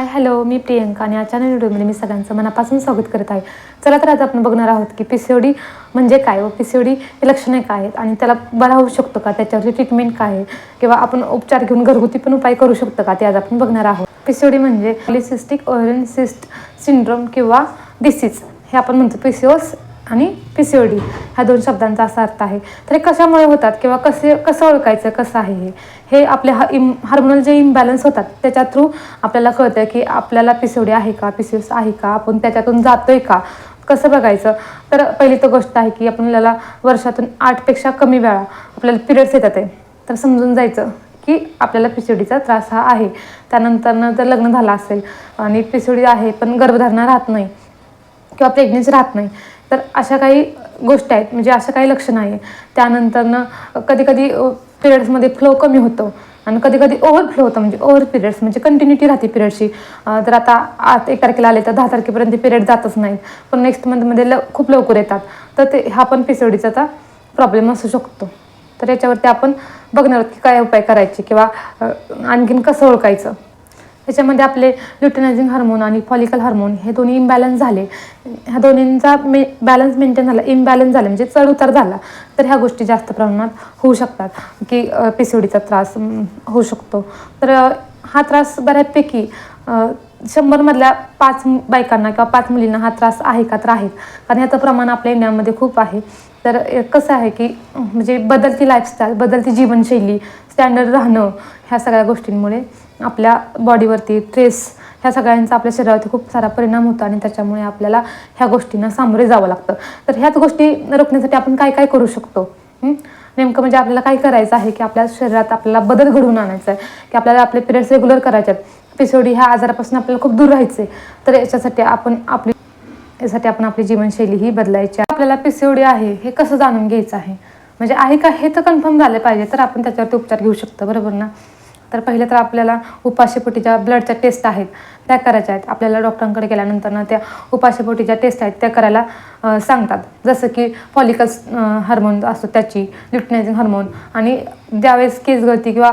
Hi hello मी प्रियंका आणि अचानक नवीन व्हिडिओमध्ये मी सगळ्यांचं मनापासून स्वागत करत आहे. चला तर आज आपण बघणार आहोत की पी म्हणजे काय? व पी सी हे लक्षणे काय आहेत आणि त्याला बरा होऊ शकतो का? त्याच्यावरची ट्रीटमेंट काय आहे? किंवा आपण उपचार घेऊन घरगुती पण उपाय करू शकतो का? ते आज आपण बघणार आहोत. पी म्हणजे पॉलिसिस्टिक ओरियन सिस्ट सिंड्रोम किंवा डिसीज हे आपण म्हणतो पी आणि पी सी ओ डी ह्या दोन शब्दांचा असा अर्थ आहे. तर हे कशामुळे होतात किंवा कसे कसं ओळखायचं कसं आहे हे? हे आपले हा इम हार्मोनल जे इम्बॅलन्स होतात त्याच्या थ्रू आपल्याला कळतं की आपल्याला पी सी ओ डी आहे का पी सी एस आहे का आपण त्याच्यातून जातोय का? कसं बघायचं? तर पहिली तर गोष्ट आहे की आपल्याला वर्षातून आठपेक्षा कमी वेळा आपल्याला पिरियड्स येतात आहे. तर समजून जायचं की आपल्याला पी सी डीचा त्रास हा आहे. त्यानंतरनं जर लग्न झालं असेल आणि पी सी डी आहे पण गर्भधारणा राहत नाही किंवा प्रेग्नेन्सी राहत नाही तर अशा काही गोष्टी आहेत म्हणजे अशा काही लक्षणं आहे त्यानंतरनं कधी कधी पिरियड्समध्ये फ्लो कमी होतो आणि कधी कधी ओव्हरफ्लो होतं म्हणजे ओव्हर पिरियड्स म्हणजे कंटिन्युटी राहते पिरियडची. तर आता आत एक तारखेला आले तर दहा तारखेपर्यंत पिरियड जातच नाहीत. पण नेक्स्ट मंथमध्ये ल खूप लवकर येतात. तर ते हा पण पी सी डीचा प्रॉब्लेम असू शकतो. तर याच्यावरती आपण बघणार आहोत की काय उपाय करायचे किंवा आणखीन कसं ओळखायचं. त्याच्यामध्ये आपले ल्युटनायझिंग हार्मोन आणि फॉलिकल हार्मोन हे दोन्ही इम्बॅलन्स झाले. ह्या दोन्हींचा मे बॅलन्स मेंटेन झाला इम्बॅलन्स झाला म्हणजे चढ उतार झाला. तर ह्या गोष्टी जास्त प्रमाणात होऊ शकतात की पी सी डीचा त्रास होऊ शकतो. तर हा त्रास बऱ्यापैकी शंभरमधल्या पाच बायकांना किंवा पाच मुलींना हा त्रास आहे का तर आहे. कारण ह्याचं प्रमाण आपल्या इंडियामध्ये खूप आहे. तर कसं आहे की म्हणजे बदलती लाईफस्टाईल बदलती जीवनशैली स्टँडर्ड राहणं ह्या सगळ्या गोष्टींमुळे आपल्या बॉडीवरती ट्रेस ह्या सगळ्यांचा आपल्या शरीरावरती खूप सारा परिणाम होतो आणि त्याच्यामुळे आपल्याला ह्या गोष्टींना सामोरे जावं लागतं. तर ह्याच गोष्टी रोखण्यासाठी आपण काय काय करू शकतो? नेमकं म्हणजे आपल्याला काय करायचं आहे की आपल्या शरीरात आपल्याला बदल घडवून आणायचा आहे की आपल्याला आपले पिरियड्स रेग्युलर करायचे आहेत. पिसोडी ह्या आजारापासून आपल्याला खूप दूर राहायचे तर याच्यासाठी आपण आपली यासाठी आपण आपली जीवनशैली ही बदलायची आपल्याला पिसीओडी आहे हे कसं जाणून घ्यायचं आहे? म्हणजे आहे का हे तर कन्फर्म झालं पाहिजे तर आपण त्याच्यावरती उपचार घेऊ शकतो. बरोबर ना? तर पहिले तर आपल्याला उपाशीपोटीच्या ब्लडच्या टेस्ट आहेत त्या करायच्या आहेत. आपल्याला डॉक्टरांकडे गेल्यानंतर ना त्या उपाशीपोटीच्या टेस्ट आहेत त्या करायला सांगतात. जसं की फॉलिकल्स हार्मोन असतो त्याची ल्युटनायझिंग हार्मोन आणि ज्यावेळेस केस गळती किंवा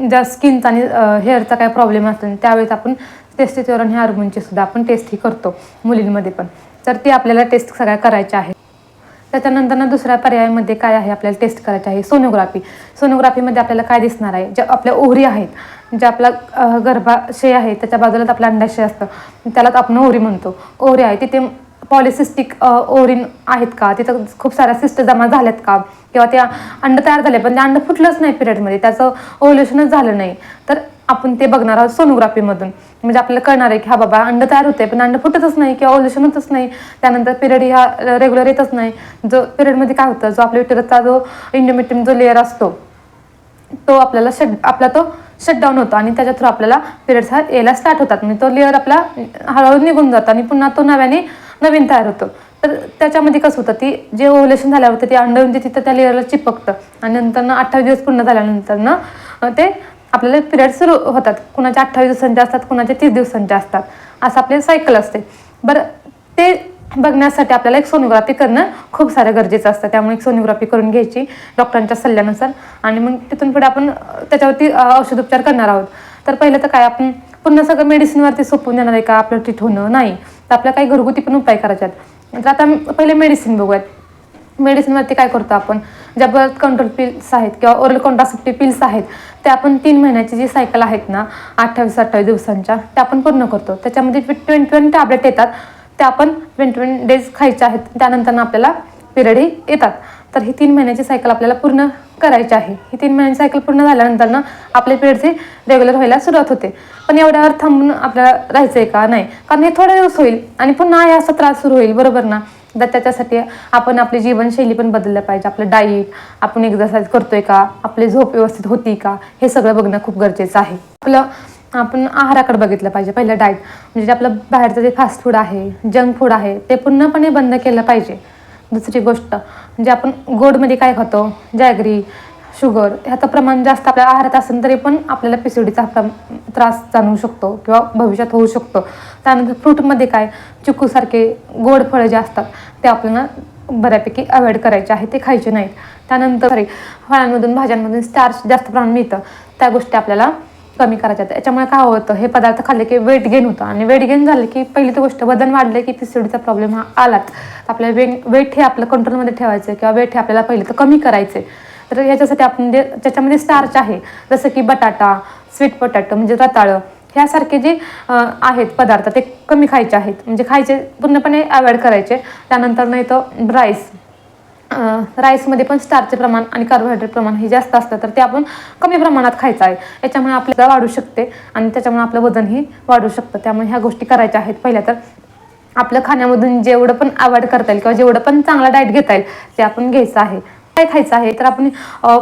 ज्या स्किनचा आणि हेअरचा काय प्रॉब्लेम असतो त्यावेळेस आपण टेस्टिचोरन ह्या हार्मोनची सुद्धा आपण टेस्ट ही करतो मुलींमध्ये पण. तर ती आपल्याला टेस्ट सगळ्या करायच्या आहेत. त्याच्यानंतर दुसऱ्या पर्यायामध्ये काय आहे आपल्याला टेस्ट करायची आहे? सोनोग्राफी सोनोग्राफीमध्ये आपल्याला काय दिसणार आहे? ज्या आपल्या ओहरी आहेत ज्या आपला गर्भाशय आहे त्याच्या बाजूलाच आपला अंडाशय असतं. त्यालाच आपण ओहरी म्हणतो. ओहरी आहे तिथे पॉलिसिस्टिक ओरिन आहेत का? तिथं खूप साऱ्या सिस्ट जमा झाल्यात का? किंवा त्या अंड तयार झाले पण ते अंड फुटलंच नाही पिरियडमध्ये त्याचं ओव्हल्युशनच झालं नाही. तर आपण ते बघणार आहोत सोनोग्राफीमधून. म्हणजे आपल्याला कळणार आहे की हा बाबा अंड तयार होते पण अंड फुटतच नाही किंवा ओल्युशन होतच नाही. त्यानंतर पिरियड ह्या रेग्युलर येतच नाही. जो पिरियडमध्ये काय होतं जो आपल्या विटरचा जो इंडोमेट्रियम जो लेअर असतो तो आपल्याला शट आपला तो शटडाऊन होतो आणि त्याच्या थ्रू आपल्याला पिरियड्स हा यायला स्टार्ट होतात. म्हणजे तो लेअर आपला हळूहळू निघून जातो आणि पुन्हा तो नव्याने नवीन तयार होतो. तर त्याच्यामध्ये कसं होतं ती जे ओव्हलेशन झाल्यावर ते अंड म्हणजे तिथं त्या लेअरला चिपकतं आणि नंतर अठ्ठावीस दिवस पूर्ण झाल्यानंतर ते आपल्याला पिरियड सुरू होतात. कुणाच्या अठ्ठावीस दिवसांचे असतात कुणाच्या तीस दिवसांचे असतात. असं आपले सायकल असते. बरं ते बघण्यासाठी आपल्याला एक सोनोग्राफी करणं खूप सारं गरजेचं असतं. त्यामुळे एक सोनोग्राफी करून घ्यायची डॉक्टरांच्या सल्ल्यानुसार. आणि मग तिथून पुढे आपण त्याच्यावरती औषधोपचार करणार आहोत. तर पहिलं तर काय आपण पुन्हा सगळं मेडिसिनवरती सोपून देणार आहे का? आपलं ट्रीट होणं नाही. तर आपल्या काही घरगुती पण उपाय करायचे आहेत. तर आता पहिले मेडिसिन बघूयात. मेडिसिनवरती काय करतो आपण? ज्या बर्थ कंट्रोल पिल्स आहेत किंवा ओरल कॉन्ट्रासेप्टिव्ह पिल्स आहेत त्या आपण तीन महिन्याची जी सायकल आहेत ना अठ्ठावीस अठ्ठावीस दिवसांच्या त्या आपण पूर्ण करतो. त्याच्यामध्ये ट्वेंटी वन टॅबलेट येतात त्या आपण ट्वेंटी वन डेज खायच्या आहेत. त्यानंतर आपल्याला पिरियडही येतात. तर ही तीन महिन्याची सायकल आपल्याला पूर्ण करायची आहे. ही तीन महिन्याची सायकल पूर्ण झाल्यानंतर ना आपले पिरियडचे रेग्युलर व्हायला सुरुवात होते. पण एवढ्यावर थांबून आपल्याला राहायचं आहे का? नाही. कारण हे थोडा दिवस होईल आणि पुन्हा हे असा त्रास सुरू होईल बरोबर ना? तर त्याच्यासाठी आपण आपली जीवनशैली पण बदललं पाहिजे. आपलं डाईट आपण एक्झरसाईज करतोय का? आपली झोप व्यवस्थित होती का? हे सगळं बघणं खूप गरजेचं आहे. आपलं आपण आहाराकडे बघितलं पाहिजे. पहिलं डाएट म्हणजे आपलं बाहेरचं जे फास्ट फूड आहे जंक फूड आहे ते पूर्णपणे बंद केलं पाहिजे. दुसरी गोष्ट म्हणजे आपण गोडमध्ये काय खातो? जॅगरी शुगर ह्याचं प्रमाण जास्त आपल्या आहारात असेल तरी पण आपल्याला पिसिडीचा त्रास जाणवू शकतो किंवा भविष्यात होऊ शकतो. त्यानंतर फ्रूटमध्ये काय? चिकूसारखे गोड फळं जे असतात ते आपल्याला बऱ्यापैकी अवॉइड करायचे आहे ते खायचे नाहीत. त्यानंतर फळांमधून भाज्यांमधून स्टार्च जास्त प्रमाण मिळतं. त्या गोष्टी आपल्याला कमी करायच्या आहेत. याच्यामुळे काय होतं हे पदार्थ खाल्ले की वेट गेन होतं. आणि वेट गेन झालं की पहिली तर गोष्ट वजन वाढलं की पीसीओडीचा प्रॉब्लेम हा आलाच. आपल्या वे वेट हे आपलं कंट्रोलमध्ये ठेवायचं किंवा वेट हे आपल्याला पहिले तर कमी करायचे तर याच्यासाठी आपण जे त्याच्यामध्ये स्टार्च आहे जसं की बटाटा स्वीट पोटॅटो म्हणजे रताळं ह्यासारखे जे आहेत पदार्थ ते कमी खायचे आहेत. म्हणजे खायचे पूर्णपणे अवॉइड करायचे. त्यानंतर नाही तर राईस राईसमध्ये पण स्टारचे प्रमाण आणि कार्बोहायड्रेट प्रमाण हे जास्त असतं तर ते आपण कमी प्रमाणात खायचं आहे. याच्यामुळे आपल्याला वाढू शकते आणि त्याच्यामुळे आपलं वजनही वाढू शकतं. त्यामुळे ह्या गोष्टी करायच्या आहेत. पहिल्या तर आपलं खाण्यामधून जेवढं पण अवॉइड करता येईल किंवा जेवढं पण चांगला डाएट घेता येईल ते आपण घ्यायचं आहे. काय खायचं आहे? तर आपण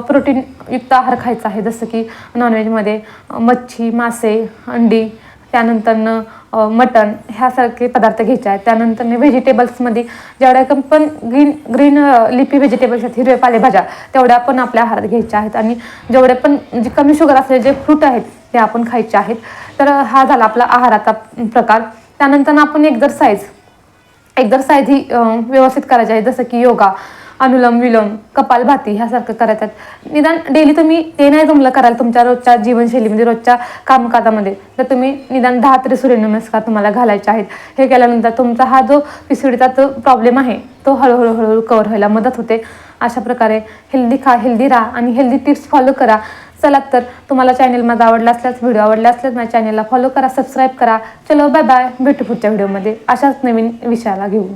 प्रोटीनयुक्त आहार खायचा आहे. जसं की नॉनव्हेजमध्ये मच्छी मासे अंडी त्यानंतरनं मटन मटण ह्यासारखे पदार्थ घ्यायचे आहेत. त्यानंतर व्हेजिटेबल्समध्ये जेवढ्या कम पण ग्रीन ग्रीन लिपी व्हेजिटेबल्स आहेत हिरव्या पालेभाज्या तेवढ्या पण आपल्या आहारात घ्यायच्या आहेत. आणि जेवढे पण जे कमी शुगर असलेले जे फ्रूट आहेत ते आपण खायचे आहेत. तर हा झाला आपला आहाराचा प्रकार. त्यानंतर आपण एक्झरसाईज एक्झरसाईज ही व्यवस्थित करायची आहे जसं की योगा. अनुलम विलोम कपालभाती ह्यासारखं करायचं आहे निदान डेली तुम्ही ते नाही जमलं कराल तुमच्या रोजच्या जीवनशैलीमध्ये म्हणजे रोजच्या कामकाजामध्ये तर तुम्ही निदान दहा तरी सूर्यनमस्कार तुम्हाला घालायचे आहेत. हे केल्यानंतर तुमचा हा जो पिसडीचा जो प्रॉब्लेम आहे तो हळूहळू हळूहळू कवर व्हायला मदत होते. अशा प्रकारे हेल्दी खा हेल्दी राहा आणि हेल्दी टिप्स फॉलो करा. चला तर तुम्हाला चॅनल माझा आवडला असल्यास व्हिडिओ आवडला असल्यास माझ्या चॅनलला फॉलो करा सबस्क्राईब करा. चलो बाय बाय भेटू पुढच्या व्हिडिओमध्ये अशाच नवीन विषयाला घेऊ.